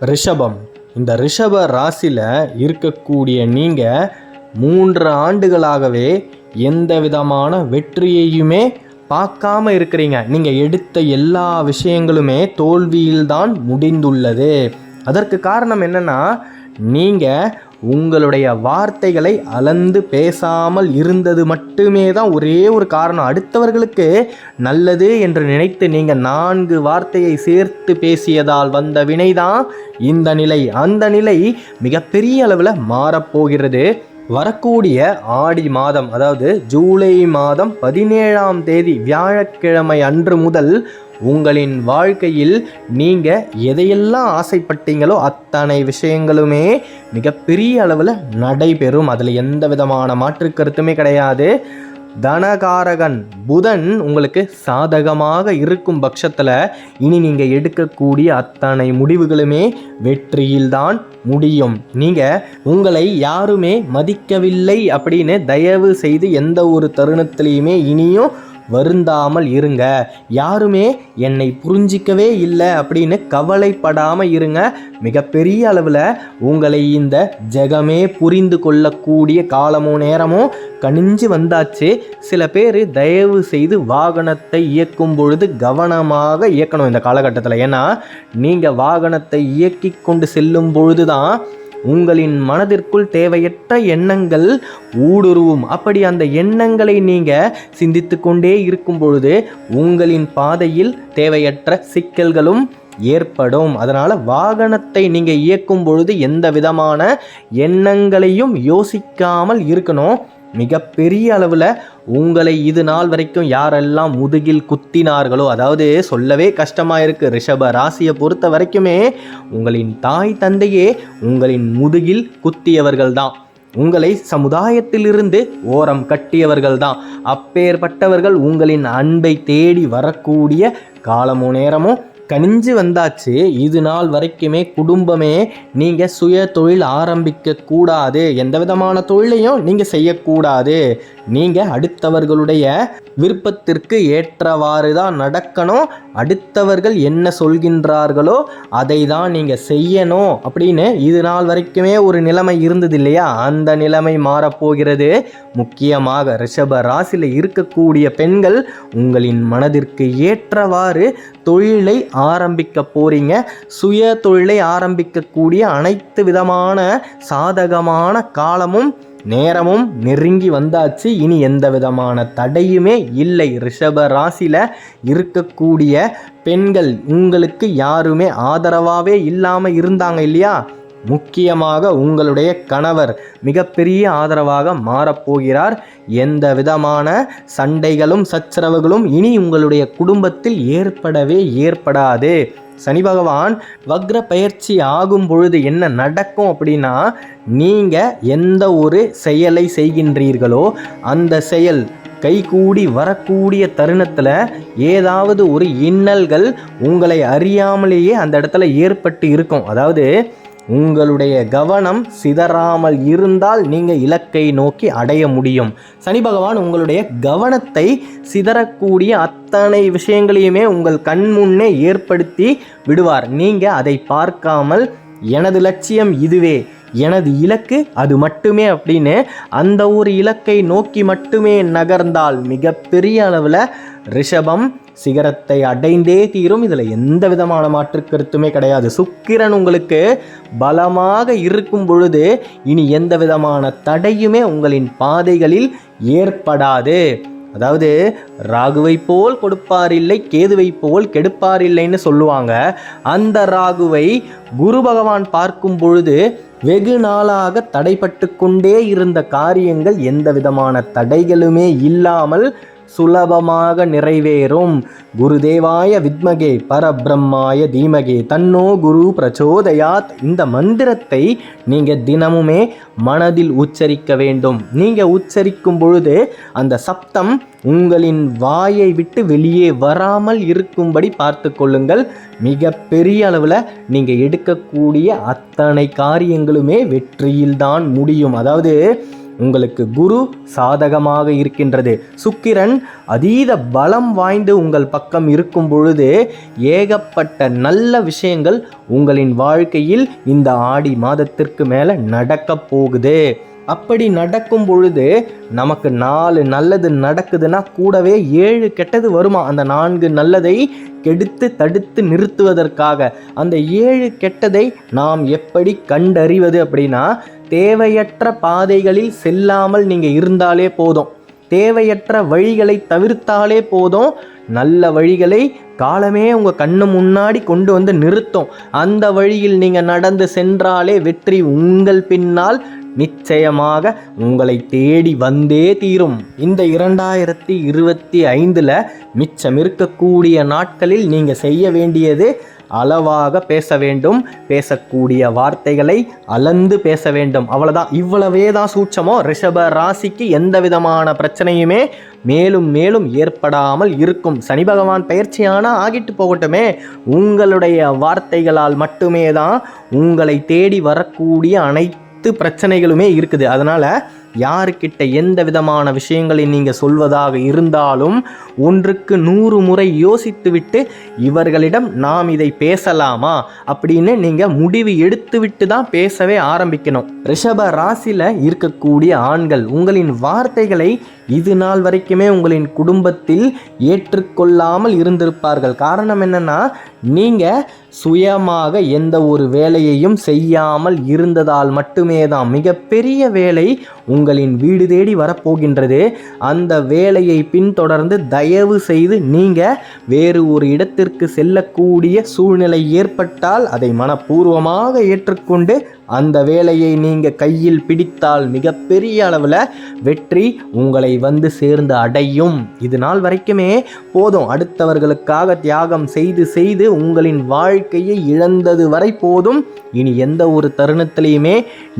ரிஷபம். இந்த ரிஷப ராசியில் இருக்கக்கூடிய நீங்கள் மூன்று ஆண்டுகளாகவே எந்த விதமான வெற்றியையுமே பார்க்காம இருக்கிறீங்க. நீங்கள் எடுத்த எல்லா விஷயங்களுமே தோல்வியில்தான் முடிந்துள்ளது. அதற்கு காரணம் என்னன்னா நீங்கள் உங்களுடைய வார்த்தைகளை அளந்து பேசாமல் இருந்தது மட்டுமே தான் ஒரே ஒரு காரணம். அடுத்தவர்களுக்கு நல்லது என்று நினைத்து நீங்கள் நான்கு வார்த்தையை சேர்த்து பேசியதால் வந்த வினைதான் இந்த நிலை. அந்த நிலை மிகப்பெரிய அளவில் மாறப்போகிறது. வரக்கூடிய ஆடி மாதம் அதாவது ஜூலை மாதம் பதினேழாம் தேதி வியாழக்கிழமை அன்று முதல் உங்களின் வாழ்க்கையில் நீங்கள் எதையெல்லாம் ஆசைப்பட்டீங்களோ அத்தனை விஷயங்களுமே மிகப்பெரிய அளவில் நடைபெறும். அதில் எந்த விதமான மாற்று கருத்துமே கிடையாது. தனகாரகன் புதன் உங்களுக்கு சாதகமாக இருக்கும் பட்சத்தில் இனி நீங்கள் எடுக்கக்கூடிய அத்தனை முடிவுகளுமே வெற்றியில்தான் முடியும். நீங்கள் உங்களை யாருமே மதிக்கவில்லை அப்படின்னு தயவு செய்து எந்த ஒரு தருணத்திலையுமே இனியும் வருந்தாமல் இருங்க. யாருமே என்னை புரிஞ்சிக்கவே இல்லை அப்படின்னு கவலைப்படாமல் இருங்க. மிகப்பெரிய அளவில் உங்களை இந்த ஜெகமே புரிந்து கொள்ளக்கூடிய காலமும் நேரமும் கனிஞ்சு வந்தாச்சு. சில பேர் தயவு செய்து வாகனத்தை இயக்கும் பொழுது கவனமாக இயக்கணும் இந்த காலகட்டத்தில். ஏன்னா நீங்கள் வாகனத்தை இயக்கி கொண்டு செல்லும் பொழுது தான் உங்களின் மனதிற்குள் தேவையற்ற எண்ணங்கள் ஊடுருவும். அப்படி அந்த எண்ணங்களை நீங்கள் சிந்தித்து கொண்டே இருக்கும் பொழுது உங்களின் பாதையில் தேவையற்ற சிக்கல்களும் ஏற்படும். அதனால் வாகனத்தை நீங்கள் இயக்கும் பொழுது எந்த விதமான எண்ணங்களையும் யோசிக்காமல் இருக்கணும். மிகப்பெரிய அளவில் உங்களை இது நாள் வரைக்கும் யாரெல்லாம் முதுகில் குத்தினார்களோ அதாவது சொல்லவே கஷ்டமாக இருக்குது ரிஷப ராசியை பொறுத்த வரைக்குமே உங்களின் தாய் தந்தையே உங்களின் முதுகில் குத்தியவர்கள் தான் உங்களை சமுதாயத்திலிருந்து ஓரம் கட்டியவர்கள் தான் அப்பேற்பட்டவர்கள் உங்களின் அன்பை தேடி வரக்கூடிய காலமோ நேரமும் கனிஞ்சு வந்தாச்சு. இது நாள் வரைக்குமே குடும்பமே நீங்கள் சுய தொழில் ஆரம்பிக்க கூடாது எந்த விதமான தொழிலையும் நீங்கள் செய்யக்கூடாது. நீங்கள் அடுத்தவர்களுடைய விருப்பத்திற்கு ஏற்றவாறு தான் நடக்கணும். அடுத்தவர்கள் என்ன சொல்கின்றார்களோ அதை தான் நீங்கள் செய்யணும். அப்படின்னு இது நாள் வரைக்குமே ஒரு நிலைமை இருந்தது இல்லையா? அந்த நிலைமை மாறப்போகிறது. முக்கியமாக ரிஷப ராசியில் இருக்கக்கூடிய பெண்கள் உங்களின் மனதிற்கு ஏற்றவாறு தொழிலை ஆரம்பிக்க போறீங்க. சுய தொழிலை ஆரம்பிக்கக்கூடிய அனைத்து விதமான சாதகமான காலமும் நேரமும் நெருங்கி வந்தாச்சு. இனி எந்த விதமான தடையுமே இல்லை. ரிஷப ராசியில் இருக்கக்கூடிய பெண்கள் உங்களுக்கு யாருமே ஆதரவாகவே இல்லாமல் இருந்தாங்க இல்லையா? முக்கியமாக உங்களுடைய கணவர் மிகப்பெரிய ஆதரவாக மாறப்போகிறார். எந்த விதமான சண்டைகளும் சச்சரவுகளும் இனி உங்களுடைய குடும்பத்தில் ஏற்படவே ஏற்படாது. சனி பகவான் வக்ர பயிற்சி ஆகும் பொழுது என்ன நடக்கும் அப்படின்னா நீங்கள் எந்த ஒரு செயலை செய்கின்றீர்களோ அந்த செயல் கைகூடி வரக்கூடிய தருணத்தில் ஏதாவது ஒரு இன்னல்கள் உங்களை அறியாமலேயே அந்த இடத்துல ஏற்பட்டு இருக்கும். அதாவது உங்களுடைய கவனம் சிதறாமல் இருந்தால் நீங்கள் இலக்கை நோக்கி அடைய முடியும். சனி பகவான் உங்களுடைய கவனத்தை சிதறக்கூடிய அத்தனை விஷயங்களையுமே உங்கள் கண் முன்னே ஏற்படுத்தி விடுவார். நீங்கள் அதை பார்க்காமல் எனது லட்சியம் இதுவே எனது இலக்கு அது மட்டுமே அப்படின்னு அந்த ஒரு இலக்கை நோக்கி மட்டுமே நகர்ந்தால் மிகப்பெரிய அளவில் ரிஷபம் சிகரத்தை அடைந்தே தீரும். இதில் எந்த விதமான மாற்று கருத்துமே கிடையாது. சுக்கிரன் உங்களுக்கு பலமாக இருக்கும் பொழுது இனி எந்த விதமான தடையுமே உங்களின் பாதைகளில் ஏற்படாது. அதாவது ராகுவை போல் கொடுப்பார் இல்லை கேதுவை போல் கெடுப்பார் இல்லைன்னு சொல்லுவாங்க. அந்த ராகுவை குரு பகவான் பார்க்கும் பொழுது வெகு நாளாக தடைப்பட்டு கொண்டே இருந்த காரியங்கள் எந்த விதமான தடைகளுமே இல்லாமல் சுலபமாக நிறைவேறும். குருதேவாய வித்மகே பரபிரம்மாய தீமகே தன்னோ குரு பிரச்சோதயாத். இந்த மந்திரத்தை நீங்கள் தினமுமே மனதில் உச்சரிக்க வேண்டும். நீங்கள் உச்சரிக்கும் பொழுது அந்த சப்தம் உங்களின் வாயை விட்டு வெளியே வராமல் இருக்கும்படி பார்த்து கொள்ளுங்கள். மிக பெரிய அளவில் நீங்கள் எடுக்கக்கூடிய அத்தனை காரியங்களுமே வெற்றியில்தான் முடியும். அதாவது உங்களுக்கு குரு சாதகமாக இருக்கின்றது. சுக்கிரன் அதீத பலம் வாய்ந்து உங்கள் பக்கம் இருக்கும் பொழுது ஏகப்பட்ட நல்ல விஷயங்கள் உங்களின் வாழ்க்கையில் இந்த ஆடி மாதத்திற்கு மேலே நடக்கப் போகுது. அப்படி நடக்கும் பொழுது நமக்கு நாலு நல்லது நடக்குதுன்னா கூடவே ஏழு கெட்டது வருமா? அந்த நான்கு நல்லதை கெடுத்து தடுத்து நிறுத்துவதற்காக. அந்த ஏழு கெட்டதை நாம் எப்படி கண்டறிவது அப்படின்னா தேவையற்ற பாதைகளில் செல்லாமல் நீங்கள் இருந்தாலே போதும். தேவையற்ற வழிகளை தவிர்த்தாலே போதும். நல்ல வழிகளை காலமே உங்கள் கண்ணு முன்னாடி கொண்டு வந்து நிறுத்தும். அந்த வழியில் நீங்கள் நடந்து சென்றாலே வெற்றி உங்கள் பின்னால் நிச்சயமாக உங்களை தேடி வந்தே தீரும். இந்த இரண்டாயிரத்தி இருபத்தி ஐந்தில் மிச்சம் இருக்கக்கூடிய நாட்களில் நீங்கள் செய்ய வேண்டியது அளவாக பேச வேண்டும். பேசக்கூடிய வார்த்தைகளை அளந்து பேச வேண்டும். அவ்வளோதான் இவ்வளவே தான் சூட்சமோ? ரிஷப ராசிக்கு எந்த விதமான பிரச்சனையுமே மேலும் மேலும் ஏற்படாமல் இருக்கும். சனி பகவான் பயிற்சியான ஆகிட்டு போகட்டுமே. உங்களுடைய வார்த்தைகளால் மட்டுமே தான் உங்களை தேடி வரக்கூடிய அனைத்து பிரச்சனைகளுமே இருக்குது. அதனால் யாருக்கிட்ட எந்த விதமான விஷயங்களை நீங்கள் சொல்வதாக இருந்தாலும் ஒன்றுக்கு நூறு முறை யோசித்துவிட்டு இவர்களிடம் நாம் இதை பேசலாமா அப்படின்னு நீங்கள் முடிவு எடுத்துவிட்டு தான் பேசவே ஆரம்பிக்கணும். ரிஷப ராசியில் இருக்கக்கூடிய ஆண்கள் உங்களின் வார்த்தைகளை இது நாள் வரைக்குமே உங்களின் குடும்பத்தில் ஏற்றுக்கொள்ளாமல் இருந்திருப்பார்கள். காரணம் என்னன்னா நீங்கள் சுயமாக எந்த ஒரு வேலையையும் செய்யாமல் இருந்ததால் மட்டுமே தான் மிகப்பெரிய வேலை உங்களின் வீடு தேடி வரப்போகின்றது. அந்த வேலையை பின்தொடர்ந்து தயவு செய்து நீங்கள் வேறு ஒரு இடத்திற்கு செல்லக்கூடிய சூழ்நிலை ஏற்பட்டால் அதை மனப்பூர்வமாக ஏற்றுக்கொண்டு அந்த வேலையை நீங்கள் கையில் பிடித்தால் மிகப்பெரிய அளவில் வெற்றி உங்களை வந்து சேர்ந்து அடையும். இது நாள் வரைக்குமே போதும். அடுத்தவர்களுக்காக தியாகம் செய்து செய்து உங்களின் வாழ்க்கையை இழந்தது வரை போதும். இனி எந்த ஒரு தருணத்திலையுமே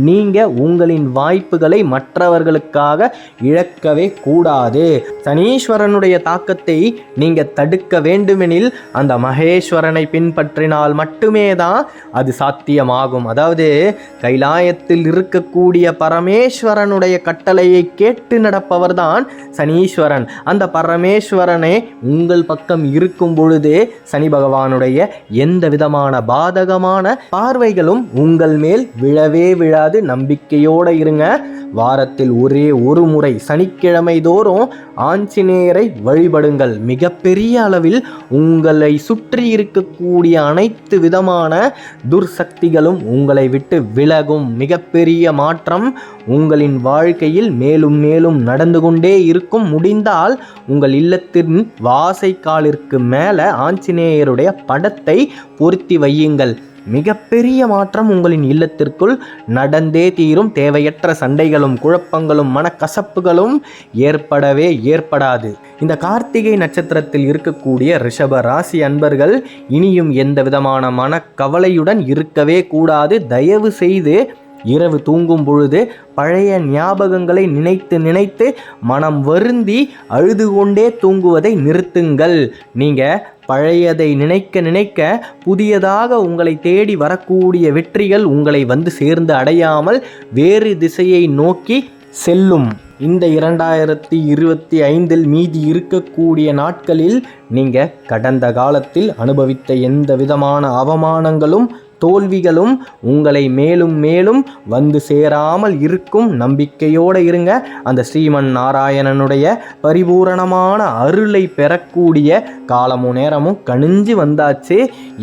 நீங்கள் உங்களின் வாய்ப்புகளை மற்றவர்களுக்காக இழக்கவே கூடாது. சனீஸ்வரனுடைய தாக்கத்தை நீங்கள் தடுக்க வேண்டுமெனில் அந்த மகேஸ்வரனை பின்பற்றினால் மட்டுமே தான் அது சாத்தியமாகும். அதாவது கைலாயத்தில் இருக்கக்கூடிய பரமேஸ்வரனுடைய கட்டளையை கேட்டு நடப்பவர்தான் சனீஸ்வரன். அந்த பரமேஸ்வரனே உங்கள் பக்கம் இருக்கும் பொழுது சனி பகவானுடைய எந்த விதமான பாதகமான பார்வைகளும் உங்கள் மேல் விழவே விழாது. நம்பிக்கையோடு இருங்க. வாரத்தில் ஒரே ஒரு முறை சனிக்கிழமை தோறும் ஆஞ்சநேயரை வழிபடுங்கள். மிகப்பெரிய அளவில் உங்களை சுற்றி இருக்கக்கூடிய அனைத்து விதமான துர்சக்திகளும் உங்களை விட்டு விலகும் மிகப்பெரிய மாற்றம் உங்களின் வாழ்க்கையில் மேலும் மேலும் நடந்து கொண்டே இருக்கும். முடிந்தால் உங்கள் இல்லத்தின் வாசைக்காலிற்கு மேலே ஆஞ்சநேயருடைய படத்தை பொருத்தி வையுங்கள். மிகப்பெரிய மாற்றம் உங்களின் இல்லத்திற்குள் நடந்தே தீரும். தேவையற்ற சண்டைகளும் குழப்பங்களும் மனக்கசப்புகளும் ஏற்படவே ஏற்படாது. இந்த கார்த்திகை நட்சத்திரத்தில் இருக்கக்கூடிய ரிஷப ராசி அன்பர்கள் இனியும் எந்த விதமான மனக்கவலையுடன் இருக்கவே கூடாது. தயவு செய்து இரவு தூங்கும் பொழுது பழைய ஞாபகங்களை நினைத்து நினைத்து மனம் வருந்தி அழுது கொண்டே தூங்குவதை நிறுத்துங்கள். நீங்கள் பழையதை நினைக்க நினைக்க புதியதாக உங்களை தேடி வரக்கூடிய வெற்றிகள் உங்களை வந்து சேர்ந்து அடையாமல் வேறு திசையை நோக்கி செல்லும். இந்த இரண்டாயிரத்தி இருபத்தி ஐந்தில் மீதி இருக்கக்கூடிய நாட்களில் நீங்கள் கடந்த காலத்தில் அனுபவித்த எந்த விதமான அவமானங்களும் தோல்விகளும் உங்களை மேலும் மேலும் வந்து சேராமல் இருக்கும் நம்பிக்கையோடு இருங்க. அந்த ஸ்ரீமன் நாராயணனுடைய பரிபூரணமான அருளை பெறக்கூடிய காலமும் நேரமும் கணிஞ்சு வந்தாச்சு.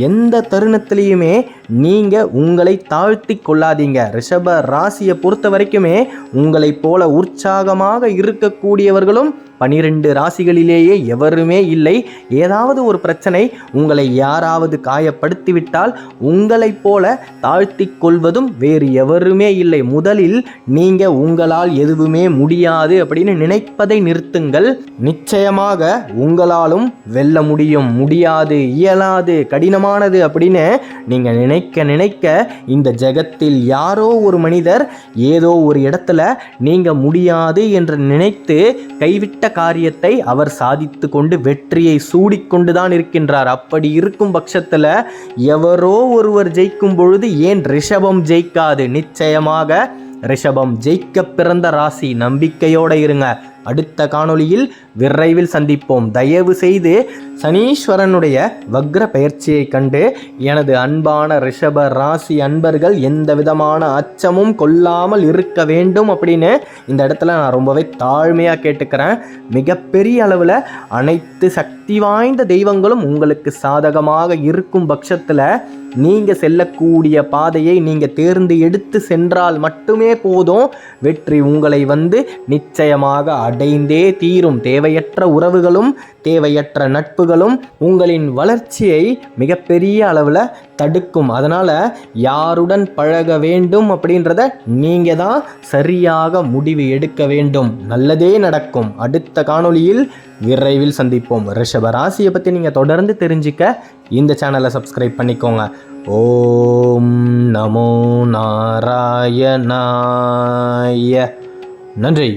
எந்த தருணத்திலையுமே நீங்கள் உங்களை தாழ்த்தி கொள்ளாதீங்க. ரிஷப ராசியை பொறுத்த வரைக்குமே உங்களைப் போல உற்சாகமாக இருக்கக்கூடியவர்களும் பனிரெண்டு ராசிகளிலேயே எவருமே இல்லை. ஏதாவது ஒரு பிரச்சனை உங்களை யாராவது காயப்படுத்திவிட்டால் உங்களைப் போல தாழ்த்தி கொள்வதும் வேறு எவருமே இல்லை. முதலில் நீங்க உங்களால் எதுவுமே முடியாது அப்படின்னு நினைப்பதை நிறுத்துங்கள். நிச்சயமாக உங்களாலும் வெல்ல முடியும். முடியாது இயலாது கடினமானது அப்படின்னு நீங்க நினைக்க நினைக்க இந்த ஜெகத்தில் யாரோ ஒரு மனிதர் ஏதோ ஒரு இடத்துல நீங்க முடியாது என்று நினைத்து கைவிட்ட காரியத்தை அவர் சாதித்து கொண்டு வெற்றியை சூடிக்கொண்டுதான் இருக்கின்றார். அப்படி இருக்கும் பட்சத்தில் எவரோ ஒருவர் ஜெயிக்கும் பொழுது ஏன் ரிஷபம் ஜெயிக்காது? நிச்சயமாக ரிஷபம் ஜெயிக்க பிறந்த ராசி. நம்பிக்கையோட இருங்க. அடுத்த காணொளியில் விரைவில் சந்திப்போம். தயவு செய்து சனீஸ்வரனுடைய வக்ர பயிற்சியை கண்டு எனது அன்பான ரிஷப ராசி அன்பர்கள் எந்த விதமான அச்சமும் கொள்ளாமல் இருக்க வேண்டும் அப்படின்னு இந்த இடத்துல நான் ரொம்பவே தாழ்மையாக கேட்டுக்கிறேன். மிகப்பெரிய அளவில் அனைத்து சக்தி வாய்ந்த தெய்வங்களும் உங்களுக்கு சாதகமாக இருக்கும் பட்சத்தில் நீங்கள் செல்லக்கூடிய பாதையை நீங்கள் தேர்ந்து எடுத்து சென்றால் மட்டுமே போதும். வெற்றி உங்களை வந்து நிச்சயமாக அடைந்தே தீரும் தேவையற்ற உறவுகளும் தேவையற்ற நட்புகளும் உங்களின் வளர்ச்சியை மிகப்பெரிய அளவில் தடுக்கும். அதனால் யாருடன் பழக வேண்டும் அப்படின்றத நீங்கள் தான் சரியாக முடிவு எடுக்க வேண்டும். நல்லதே நடக்கும். அடுத்த காணொளியில் விரைவில் சந்திப்போம். ரிஷப ராசியை பற்றி நீங்கள் தொடர்ந்து தெரிஞ்சுக்க இந்த சேனலை சப்ஸ்கிரைப் பண்ணிக்கோங்க. ஓம் நமோ நாராயணாய. நன்றி.